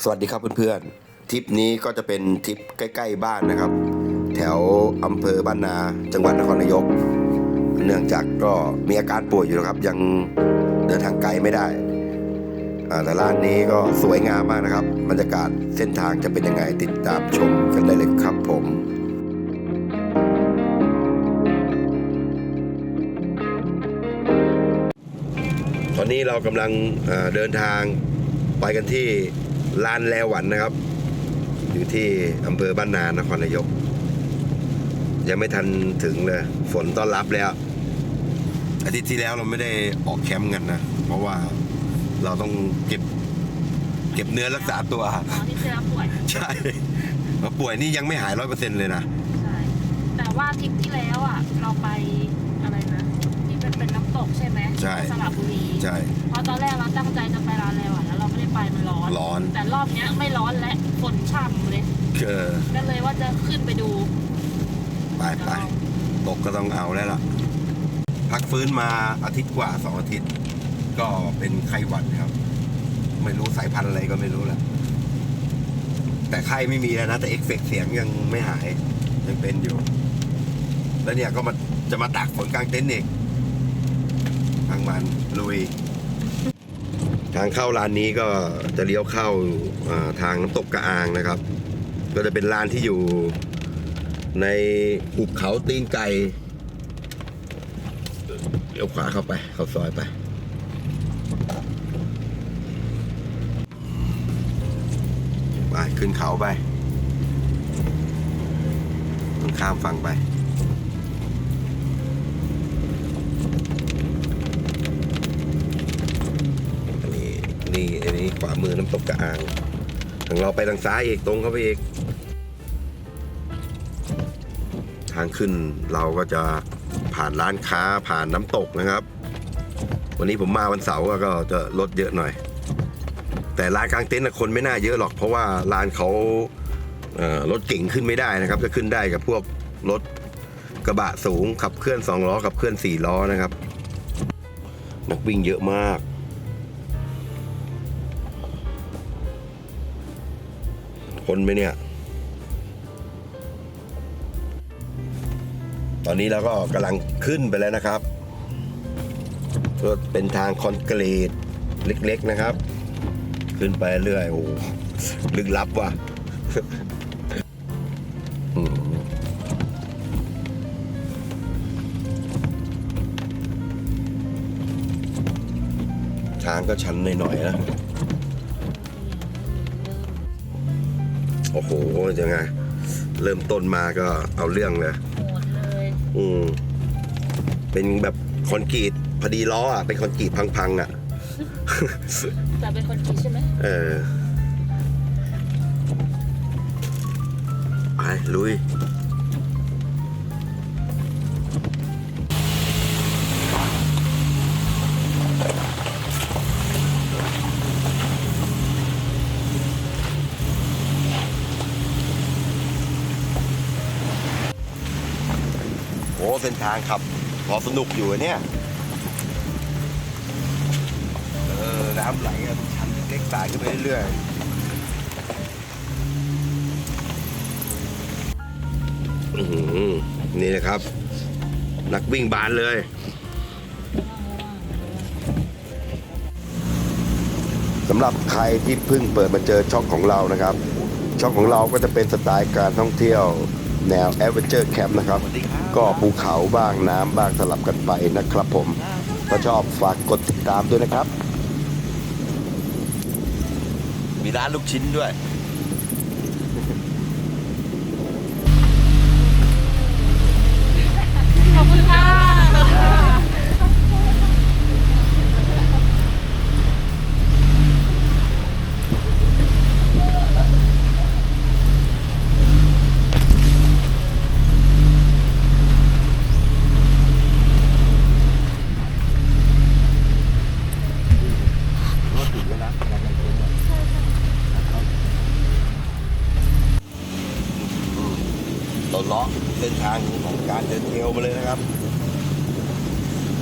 สวัสดีครับเพื่อนๆทริปนี้ก็จะเป็นทริปใกล้ ๆ บ้านนะครับ แถวอำเภอบ้านนาจังหวัดนครนายก เนื่องจากก็มีอาการป่วยอยู่นะครับ ยังเดินทางไกลไม่ได้แต่ร้านนี้ก็สวยงามมากนะครับบรรยากาศเส้นทางจะเป็นยังไงติดตามชมกันได้เลยครับผมตอนนี้เรากำลังเดินทางไปกันที่ ลานแลหวันนะครับ อยู่ที่อำเภอบ้านนานครนายก ยังไม่ทันถึงเลย ฝนต้อนรับแล้ว อาทิตย์ที่แล้วเราไม่ได้ออกแคมป์กันนะ เพราะว่าเราต้องเก็บ เก็บเนื้อรักษาตัวอ๋อที่เจอป่วยใช่มาป่วยนี่ยังไม่หายร้อยเปอร์เซ็นต์เลยนะ ใช่แต่ว่าทริปที่แล้วอะ เราไปอะไรนะที่เป็นเป็นน้ำตกใช่ไหมใช่ สระบุรีใช่ เพราะตอนแรกเราตั้งใจจะไปร้านแล้วอะแล้วเราไม่ได้ ไปมันร้อน ร้อน แต่รอบเนี้ยไม่ร้อนและฝนฉ่ำเลยเออก็เลยว่าจะขึ้นไปดู ไปไปตกก็ต้องเอาแล้วล่ะ พักฟื้นมาอาทิตย์กว่าสองอาทิตย์ ก็เป็นไข้หวัดครับ ไม่รู้สายพันธุ์อะไรก็ไม่รู้แหละแต่ไข้ไม่มีแล้วนะ แต่เอฟเฟกต์เสียงยังไม่หาย ยังเป็นอยู่ แล้วเนี่ยก็มาจะมาตากฝนกลางเต็นท์อีกทางมันลุย ทางเข้าร้านนี้ก็จะเลี้ยวเข้าทางน้ำตกกระอางนะครับ ก็จะเป็นร้านที่อยู่ในหุบเขาตีนไก่เลี้ยวขวาเข้าไป เข้าซอยไป ไป ขึ้นเขาไป ข้ามฝั่งไป นี่อันนี้ขวามือน้ำตกกระอางทางเราไปทางซ้ายอีกตรงเข้าไปอีก ทางขึ้นเราก็จะผ่านร้านค้าผ่านน้ำตกนะครับ วันนี้ผมมาวันเสาร์ก็จะรถเยอะหน่อย แต่ร้านกลางเต็นท์คนไม่น่าเยอะหรอกเพราะว่าร้านเขาเรถเก่งขึ้นไม่ได้นะครับ จะขึ้นได้กับพวกรถกระบะสูงขับเคลื่อนสองล้อขับเคลื่อนสี่ล้อนะครับ นักวิ่งเยอะมาก คนไหมเนี่ย ตอนนี้เราก็กำลังขึ้นไปแล้วนะครับก็เป็นทางคอนกรีตเล็ก ๆนะครับ ขึ้นไปเรื่อยโอ้โหลึกลับว่ะอืมทางก็ชันหน่อยๆนะ โอ้โหยังไง เริ่มต้นมาก็เอาเรื่องเลยโหดเลยอืมเป็นแบบคอนกรีตพอดีล้ออะเป็นคอนกรีตพังๆอะ แต่เป็นคนคิดใช่ไหมเออ ไป ลุย อ้เส้นทางขับพอสนุกอยู่เนี่ย เออ น้ำไหลอะชันเล็กๆสายขึ้นไปเรื่อยๆอื้อหือนี่นะครับ นักวิ่งบานเลย สำหรับใครที่เพิ่งเปิดมาเจอช่องของเรานะครับ ช่องของเราก็จะเป็นสไตล์การท่องเที่ยว แนว a d v e n t u r e Camp นะครับ ก็ภูเขาบ้างน้ำบ้างสลับกันไปนะครับผมถ้าชอบฝากกดติดตามด้วยนะครับ มีร้านลูกชิ้นด้วย การเดินเทรลมาเลยนะครับ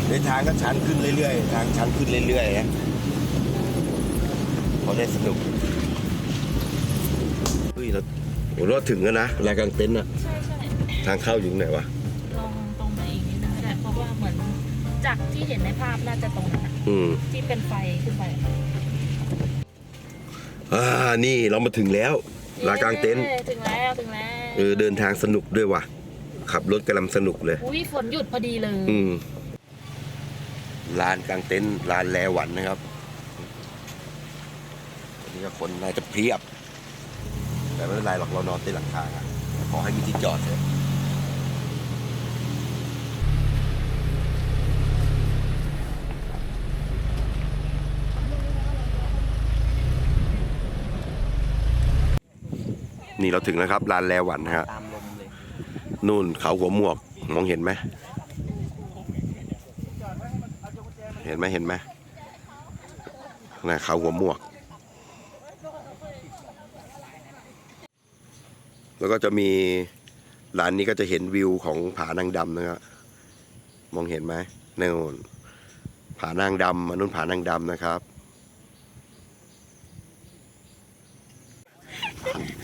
เส้นทางก็ชันขึ้นเรื่อยๆ ทางชันขึ้นเรื่อยๆนะพอได้สนุกเราโอ้เราถึงแล้วนะรายกลางเต็นท์อะใช่ใช่ทางเข้าอยู่ตรงไหนวะลองตรงไปอีกนิดนึงก็ได้เพราะว่าเหมือนจากที่เห็นในภาพน่าจะตรงนั้นอะอืมที่เป็นไฟขึ้นไปอ่านี่เรามาถึงแล้วลานกลางเต็นท์ย้ถึงแล้วถึงแล้วเออเดินทางสนุกด้วยว่ะ ขับรถกำลังสนุกเลย อุ้ยฝนหยุดพอดีเลย อืมลานกลางเต็นท์ลานแลหวันนะครับวันนี้ก็คนน่าจะเพียบ แต่ไม่เป็นไรหรอกเรานอนใต้หลังคาอะขอให้มีที่จอดเถอะนี่เราถึงแล้วครับลานแลหวันนะฮะตามลมเลย นู่นเขาหัวหมวกมองเห็นไหมเห็นไหมเห็นไหมนะเขาหัวหมวก แล้วก็จะมีร้านนี้ก็จะเห็นวิวของผานางดำนะครับมองเห็นไหมนู่นผานางดำอันนู้นผานางดำนะครับ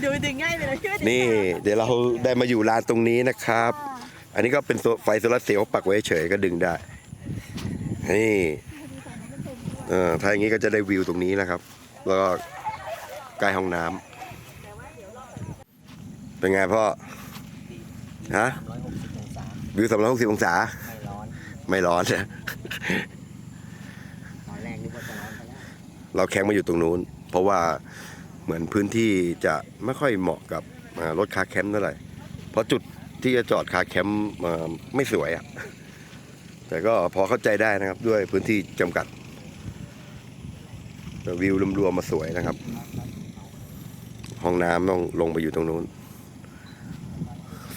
ดูดึงง่ายไปเลยพี่ว่าดึงนี่เดี๋ยวเราได้มาอยู่ร้านตรงนี้นะครับ อันนี้ก็เป็นโซไฟโซลาร์เซลล์ปักไว้เฉยก็ดึงได้ นี่เออถ้าอย่างนี้ก็จะได้วิวตรงนี้นะครับ แล้วก็ใกล้ห้องน้ำเป็นไงพ่อ ฮะ160องศาวิวสามร้อยหกสิบองศา ไม่ร้อน ไม่ร้อนนะตอนแรกนึกว่าจะร้อนไปแล้วเราแข่งมาอยู่ตรงนู้น เพราะว่า เหมือนพื้นที่จะไม่ค่อยเหมาะกับรถคาแคมป์เท่าไหร่ เพราะจุดที่จะจอดคาแคมป์อ่าไม่สวยอะ่ะ แต่ก็พอเข้าใจได้นะครับด้วยพื้นที่จำกัดแต่วิวรวมๆมาสวยนะครับ ห้องน้ำต้องลงไปอยู่ตรงนู้น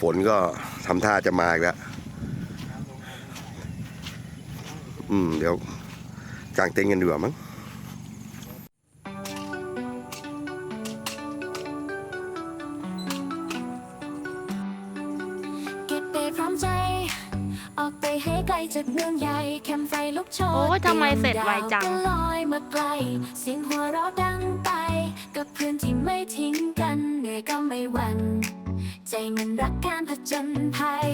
ฝนก็ทำท่าจะมาอีกแล้วอืม เดี๋ยวกางเต็นท์กันดีกว่ามั้ง จากเมืองใหญ่แคมไฟลุกโชนโอ้ยทำไมเสร็จไวจังดาวก็ลอยมาไกลเสียงหัวเราะดังไป กับเพื่อนที่ไม่ทิ้งกันเหนื่อยก็ไม่หวั่นใจมันรักการผจญภัย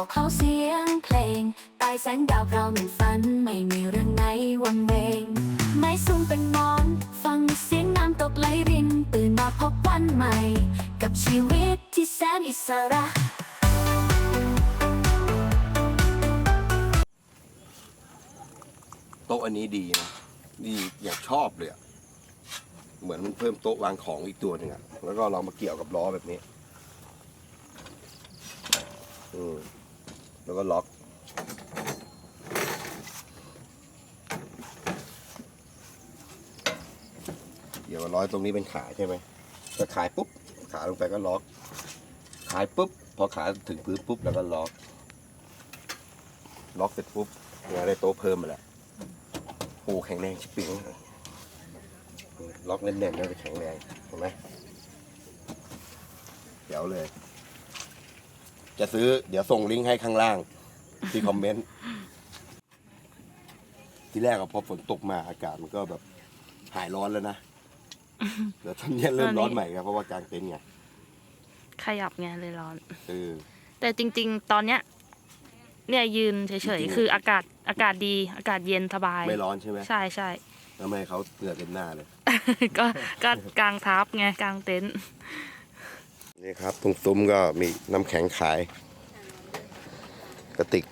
เก่าเขาเสียงเพลงใต้แสงดาวเราเหมือนฝัน ไม่มีเรื่องไหนวันเวงไม่สูงเป็นมอน ฟังเสียงน้ำตกไหลริน ตื่นมาพบวันใหม่ กับชีวิตที่แสนอิสระโต๊ะอันนี้ดีนะดีอย่างชอบเลยอะเหมือนมันเพิ่มโต๊ะวางของอีกตัวหนึ่งอะแล้วก็เรามาเกี่ยวกับล้อแบบนี้ อืม แล้วก็ล็อก เดี๋ยวร้อยตรงนี้เป็นขาใช่ไหมจะขายปุ๊บ ขาลงไปก็ล็อก ขายปุ๊บ พอขาถึงพื้นปุ๊บแล้วก็ล็อก ล็อกเสร็จปุ๊บเราได้โต๊ะเพิ่มมาแล้วโอ้แข็งแรงชิบปิ้งล็อกแน่นๆแล้วจะแข็งแรงเห็นไหมเดี๋ยวเลย จะซื้อเดี๋ยวส่งลิงก์ให้ข้างล่าง ที่คอมเมนต์ ที่แรกอะพอฝนตกมาอากาศมันก็แบบหายร้อนแล้วนะเดี๋ยวตอนนี้เริ่มร้อนใหม่ครับเพราะว่ากลางเต็นท์ไงขยับไงเลยร้อน เออ แต่จริง ๆ ตอนเนี้ย เนี่ยยืนเฉจริยงๆๆคืออากาศอากาศดี อากาศเย็นสบาย ไม่ร้อนใช่ไหมใช่ใช่ทำไมเขาเหงื่อเต็มหน้าเลย ก็ก็กลางทับไงกลางเต็นท์ นี่ครับตรงซุ้มก็มีน้ำแข็งขาย กระติก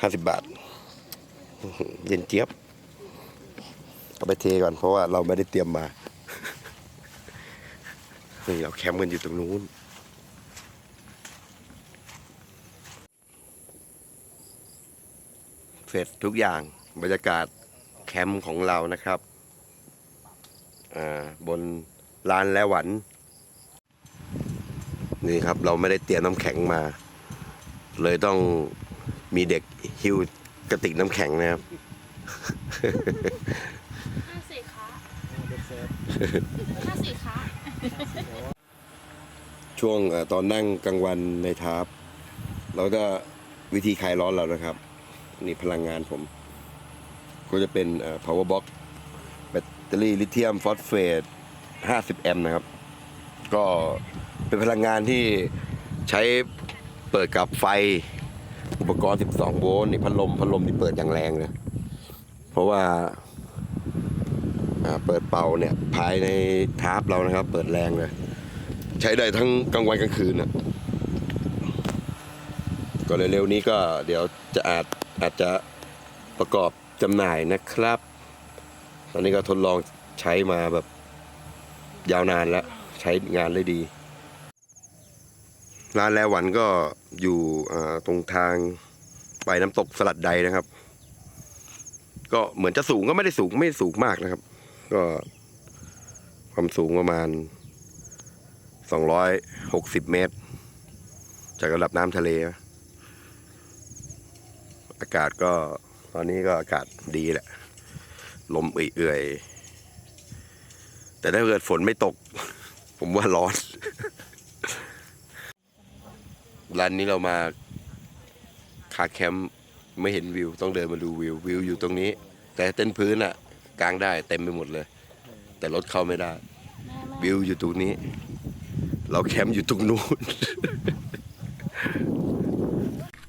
ห้าสิบบาท เย็นเจี๊ยบเอาไปเทก่อนเพราะว่าเราไม่ได้เตรียมมา นี่เราแคมป์กันอยู่ตรงนู้นเสร็จทุกอย่างบรรยากาศแคมป์ของเรานะครับบนลานและหวัน นี่ครับเราไม่ได้เตรียมน้ำแข็งมา เลยต้องมีเด็กหิวกระติกน้ำแข็งนะครับ ห้าสี่ขาเด็กเสิร์ฟห้าสี่ขาช่วงเอ่อตอนนั่งกลางวันในทาร์ปเราก็วิธีคลายร้อนเรานะครับ นี่พลังงานผม ก็จะเป็นเอ่อ power box แบตเตอรี่ลิเธียมฟอสเฟต 50 แอมป์นะครับ ก็เป็นพลังงานที่ใช้เปิดกับไฟ อุปกรณ์ 12 โวลต์นี่พัดลมพัดลมที่เปิดอย่างแรงเลยเพราะว่าเปิดเป่าเนี่ยภายในทาร์ปเรานะครับ เปิดแรงเลยใช้ได้ทั้งกลางวันกลางคืนนะก็เร็วๆนี้ก็เดี๋ยวจะอาจอาจจะประกอบจำหน่ายนะครับ ตอนนี้ก็ทดลองใช้มาแบบยาวนานแล้ว ใช้งานได้ดี ร้านแลหวันก็อยู่ตรงทางไปน้ำตกสลัดใดนะครับ ก็เหมือนจะสูงก็ไม่ได้สูงไม่ได้สูงมากนะครับ ก็ความสูงประมาณ 260 เมตร จากระดับน้ำทะเล อากาศก็ตอนนี้ก็อากาศดีแหละ ลมเอื่อยๆแต่ถ้าเกิดฝนไม่ตก ผมว่าร้อน ร้านนี้เรามาคาแคมป์ไม่เห็นวิว ต้องเดินมาดูวิว วิวอยู่ตรงนี้ แต่เต้นพื้นอะกลางได้เต็มไปหมดเลย แต่รถเข้าไม่ได้ วิวอยู่ตรงนี้ เราแคมป์อยู่ตรงนู้น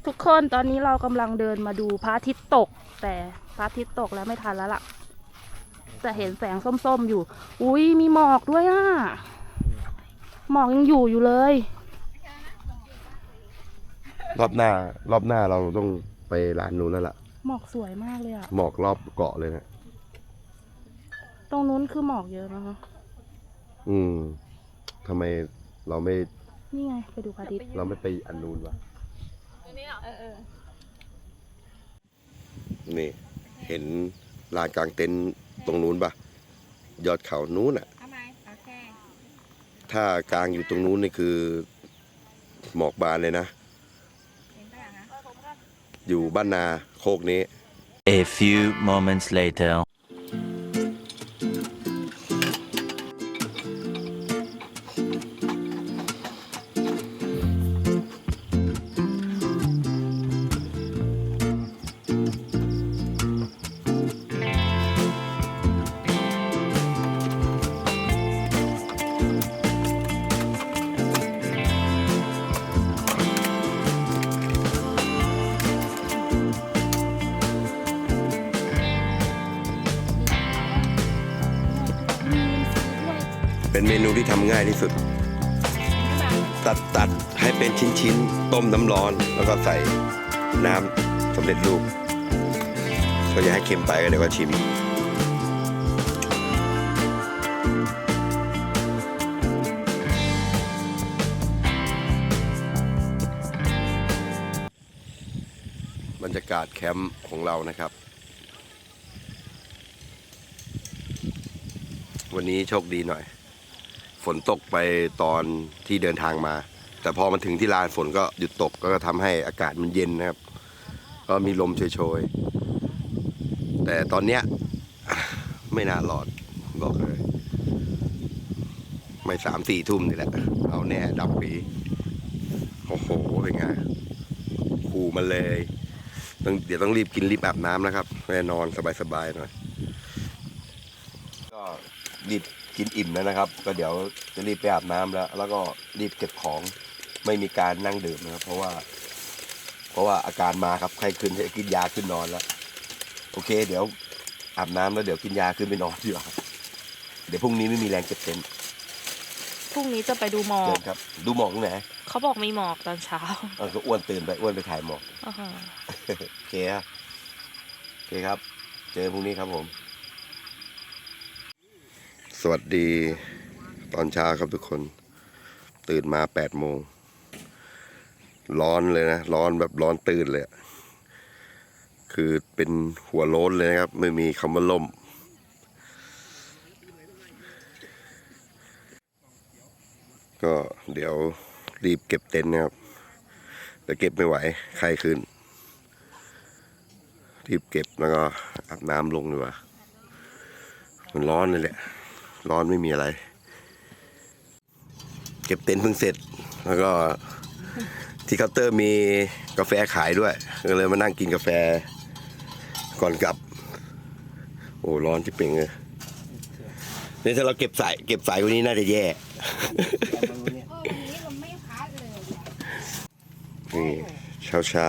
ทุกคนตอนนี้เรากำลังเดินมาดูพระอาทิตย์ตก แต่พระอาทิตย์ตกแล้วไม่ทันแล้วล่ะ แต่เห็นแสงส้มๆอยู่ อุ้ยมีหมอกด้วยอะ หมอกยังอยู่อยู่เลย รอบหน้ารอบหน้าเราต้องไปร้านนู้นแล้วล่ะ หมอกสวยมากเลยอะหมอกรอบเกาะเลยนะตรงนู้นคือหมอกเยอะนะคะ อืมทำไมเราไม่นี่ไงไปดูพระอาทิตย์เราไม่ไปอันนู้นวะนี่ เห็นลานกลางเต็นท์ตรงนู้นปะยอดเขานู้นอะทำไมโอเค ถ้ากลางอยู่ตรงนู้นนี่คือหมอกบานเลยนะเห็นปะล่ะคะอยู่บ้านนาโคกนี้ A few moments later. นเมนูที่ทำง่ายที่สุด ตัดตัดให้เป็นชิ้นๆ ต้มน้ำร้อน แล้วก็ใส่น้ำสำเร็จรูป ก็อย่าให้เค็มไปก็เดี๋ยวก็ชิมบรรยากาศแคมป์ของเรานะครับ วันนี้โชคดีหน่อย ฝนตกไปตอนที่เดินทางมา แต่พอมาถึงที่ลานฝนก็หยุดตกก็ทำให้อากาศมันเย็นนะครับ ก็มีลมโชยๆ แต่ตอนเนี้ยไม่น่ารอดบอกเลย ไม่สามสี่ทุ่มนี่แหละ เอาแน่ดับปีโอ้โห เป็นไงขู่มาเลยต้องเดี๋ยวต้องรีบกินรีบอาบน้ำนะครับแน่นอนสบายๆหน่อยก็รีบ กินอิ่มแล้วนะครับ ก็เดี๋ยวจะรีบไปอาบน้ำแล้ว แล้วก็รีบเก็บของไม่มีการนั่งดื่มนะครับ เพราะว่า เพราะว่าอาการมาครับไข้ขึ้นจะกินยาขึ้นนอนแล้วโอเค เดี๋ยวอาบน้ำแล้วเดี๋ยวกินยาขึ้นไปนอนดีกว่าเดี๋ยวพรุ่งนี้ไม่มีแรงเก็บเต็นท์พรุ่งนี้จะไปดูหมอเดิกนครับ ดูหมอกตรงไหนเขาบอกมีหมอกตอนเช้าเออก็อ้วนตื่นไปอ้วนไปถ่ายหมอกอ่าฮะโอเคครับโอเคครับ เจอพรุ่งนี้ครับผมส วัสดีตอนเช้าครับทุกคน ตื่นมาแปดโมง ร้อนเลยนะ ร้อนแบบร้อนตื่นเลย คือเป็นหัวโล้นเลยนะครับ ไม่มีคำว่าล่ม ก็เดี๋ยวรีบเก็บเต็นท์นะครับแต่เก็บไม่ไหวใครคืนรีบเก็บแล้วก็อาบน้ำลงดีกว่ามันร้อนเลยแหละ ร้อนไม่มีอะไร เก็บเต็นท์เพิ่งเสร็จ แล้วก็ที่เคาน์เตอร์มีกาแฟขายด้วยก็เลยมานั่งกินกาแฟก่อนกลับ โอ้ร้อนที่เป่งเลยนี่ถ้าเราเก็บสายเก็บสายกว่านี้น่าจะแย่แต่มันรู้เนี่ยเออวันนี้เราไม่พัดเลยนี่เช้าเช้า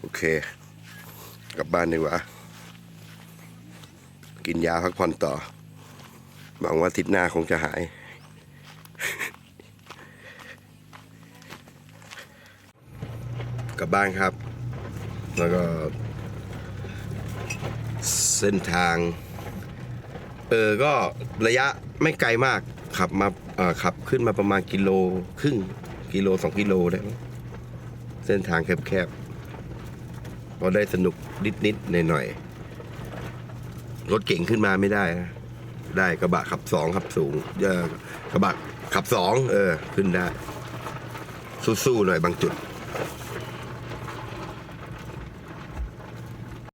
โอเค กลับบ้านดีกว่า กินยาพักผ่อนต่อ หวังว่าทิตย์หน้าคงจะหาย กลับบ้านครับ แล้วก็ เส้นทาง เออ ก็ระยะไม่ไกลมากขับมาขับขึ้นมาประมาณกิโลครึ่งกิโลสองกิโลได้เส้นทางแคบๆพอได้สนุก นิดๆหน่อยๆรถเก่งขึ้นมาไม่ได้นะได้กระบะขับสองขับสูงเออกระบะขับสองเออ ขึ้นได้ สู้ๆหน่อยบางจุด